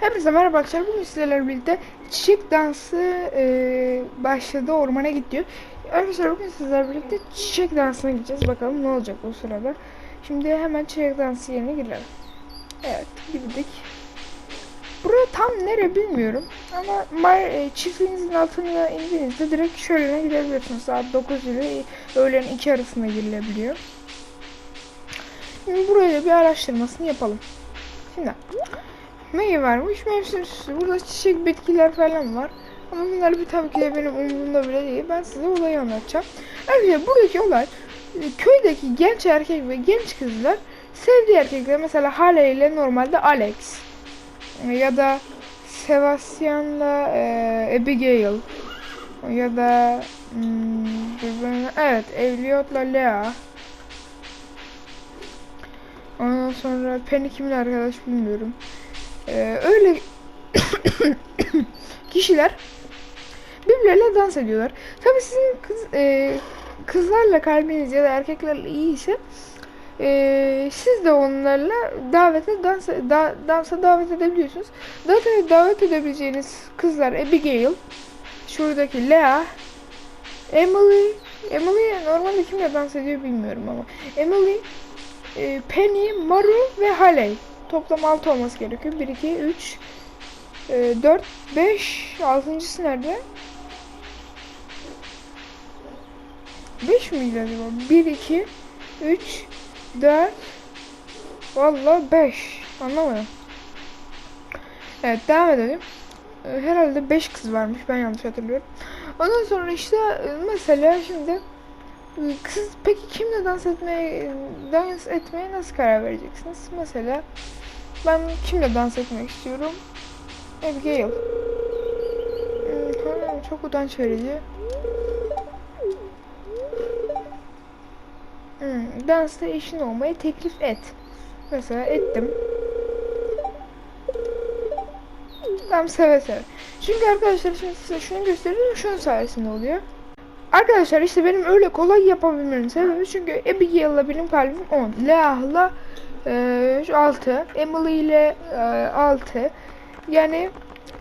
Hepinize merhaba arkadaşlar. Bugün sizlerle birlikte çiçek dansı e, başladı. Ormana gidiyor. Arkadaşlar bugün sizlerle birlikte çiçek dansına gideceğiz. Bakalım ne olacak o sırada. Şimdi hemen çiçek dansı yerine girelim. Evet girdik. Bura tam nere bilmiyorum. Ama mar, e, çiftliğinizin altına indiğinizde direkt şöyle gidebiliyorsunuz. Saat 9 ile öğlen 2 arasında girilebiliyor. Şimdi buraya bir araştırmasını yapalım. Şimdi Neyi varmış? Mevsim süsü. Burada çiçek, bitkiler falan var. Ama bunlar bir tabii ki de benim umurumda bile değil. Ben size olayı anlatacağım. Arkadaşlar buradaki olay e, köydeki genç erkek ve genç kızlar sevdiği erkekler mesela Hale ile normalde Alex E, ya da Sebastian'la e, Abigail ya da hmm, evet Elliot'la Lea Ondan sonra Penny kimin arkadaş bilmiyorum. Ee, öyle kişiler birbirleriyle dans ediyorlar. Tabii sizin kız, e, kızlarla kalbiniz ya da erkeklerle iyi ise e, siz de onlarla davete dans da, dansa davet edebiliyorsunuz. Zaten davet edebileceğiniz kızlar Abigail, şuradaki Lea, Emily, Emily normalde kimle dans ediyor bilmiyorum ama Emily, e, Penny, Maru ve Haley. Toplam 6 olması gerekiyor. 1, 2, 3, 4, 5, 6.sı nerede? 5 miydi acaba? 1, 2, 3, 4, Valla 5. Anlamadım. Evet devam edelim. Ee, Herhalde 5 kız varmış. Ben yanlış hatırlıyorum. Ondan sonra işte e, mesela şimdi kız peki kimle dans etmeye dans etmeye nasıl karar vereceksiniz? Mesela ben kimle dans etmek istiyorum? Abigail. Hmm, çok utanç verici. Hmm, dansta eşin olmayı teklif et. Mesela ettim. Tam seve seve. Çünkü arkadaşlar şimdi size şunu gösteriyorum. Şunun sayesinde oluyor. Arkadaşlar işte benim öyle kolay yapabilmemin sebebi çünkü Abigail'la benim kalbim 10. Leah'la e, 6. Emily ile e, 6. Yani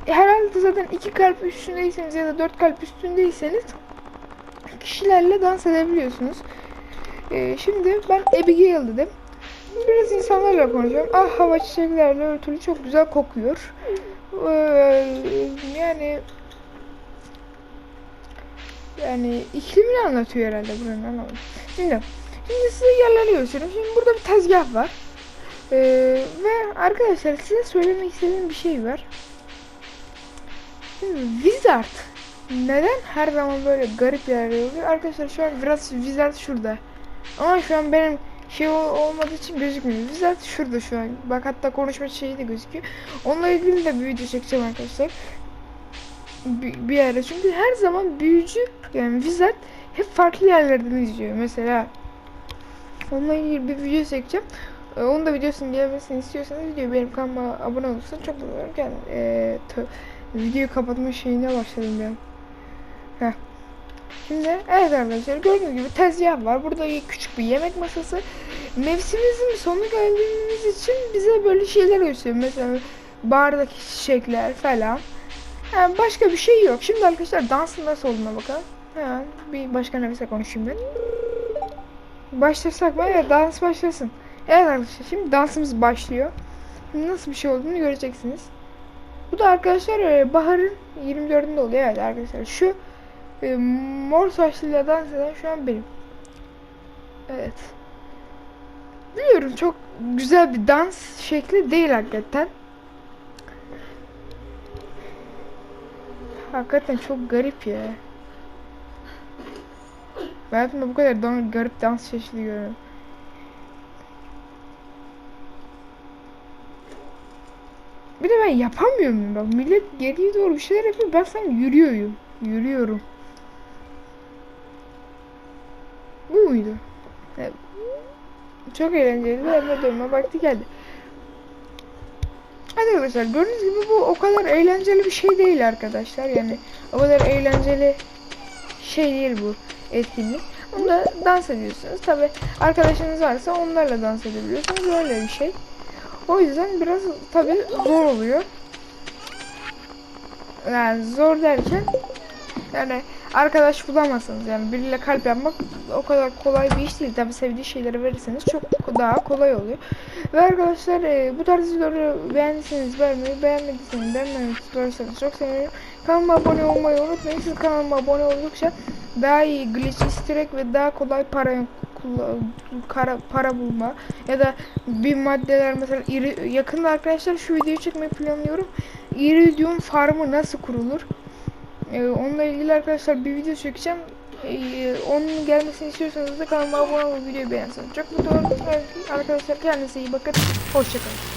herhalde zaten 2 kalp üstündeyseniz ya da 4 kalp üstündeyseniz kişilerle dans edebiliyorsunuz. E, şimdi ben Abigail dedim. Biraz insanlarla konuşuyorum. Ah hava çiçeklerle örtülü çok güzel kokuyor. E, yani yani iklimini anlatıyor herhalde buranın anlamadım. Şimdi, şimdi size yerleri göstereyim. Şimdi burada bir tezgah var. Ee, ve arkadaşlar size söylemek istediğim bir şey var. Şimdi Wizard neden her zaman böyle garip yerlerde oluyor? Arkadaşlar şu an biraz Wizard şurada. Ama şu an benim şey ol- olmadığı için gözükmüyor. Wizard şurada şu an. Bak hatta konuşma şeyi de gözüküyor. Onunla ilgili de bir video çekeceğim arkadaşlar bir bir. Çünkü her zaman büyücü yani Wizard hep farklı yerlerden izliyor. Mesela onunla ilgili bir video çekeceğim. Ee, Onun da videosunun gelmesini istiyorsanız video benim kanalıma abone olursanız çok mutlu. Yani tö- videoyu kapatma şeyine başladım ben. Heh. Şimdi evet arkadaşlar gördüğünüz gibi tezgah var. Burada küçük bir yemek masası. Mevsimimizin sonuna geldiğimiz için bize böyle şeyler gösteriyor. Mesela bardaki çiçekler falan. Yani başka bir şey yok. Şimdi arkadaşlar dansın nasıl olduğuna bakalım. Hemen bir başka nefese konuşayım ben. Başlasak mı? Evet dans başlasın. Evet arkadaşlar şimdi dansımız başlıyor. Nasıl bir şey olduğunu göreceksiniz. Bu da arkadaşlar e, Bahar'ın 24'ünde oluyor. Evet arkadaşlar şu e, mor saçlıyla dans eden şu an benim. Evet. Biliyorum çok güzel bir dans şekli değil hakikaten. Hakikaten çok garip ya. Ben hayatımda bu kadar dan- garip dans çeşidi görüyorum. Bir de ben yapamıyorum bak millet geriye doğru bir şeyler yapıyor ben sanki yürüyorum. Yürüyorum. Bu muydu? Evet. Çok eğlenceli ve dönme vakti geldi. Hadi arkadaşlar gördüğünüz gibi bu o kadar eğlenceli bir şey değil arkadaşlar. Yani o kadar eğlenceli şey değil bu etkinlik. Bunda dans ediyorsunuz. Tabi arkadaşınız varsa onlarla dans edebiliyorsunuz. Böyle bir şey. O yüzden biraz tabi zor oluyor. Yani zor derken yani arkadaş bulamazsınız yani biriyle kalp yapmak o kadar kolay bir iş değil. Tabi sevdiği şeyleri verirseniz çok daha kolay oluyor. Ve arkadaşlar e, bu tarz videoları beğendiyseniz beğenmeyi, beğenmediyseniz beğenmeyi istiyorsanız çok sevinirim. Kanalıma abone olmayı unutmayın. Siz kanalıma abone oldukça daha iyi glitch egg ve daha kolay para kara, para bulma ya da bir maddeler mesela iri, yakında arkadaşlar şu videoyu çekmeyi planlıyorum. Iridium farmı nasıl kurulur? Ee, onunla ilgili arkadaşlar bir video çekeceğim. Ee, onun gelmesini istiyorsanız da kanalıma abone olup videoyu beğenseniz. Çok mutlu olurum. Arkadaşlar kendinize iyi bakın. Hoşçakalın.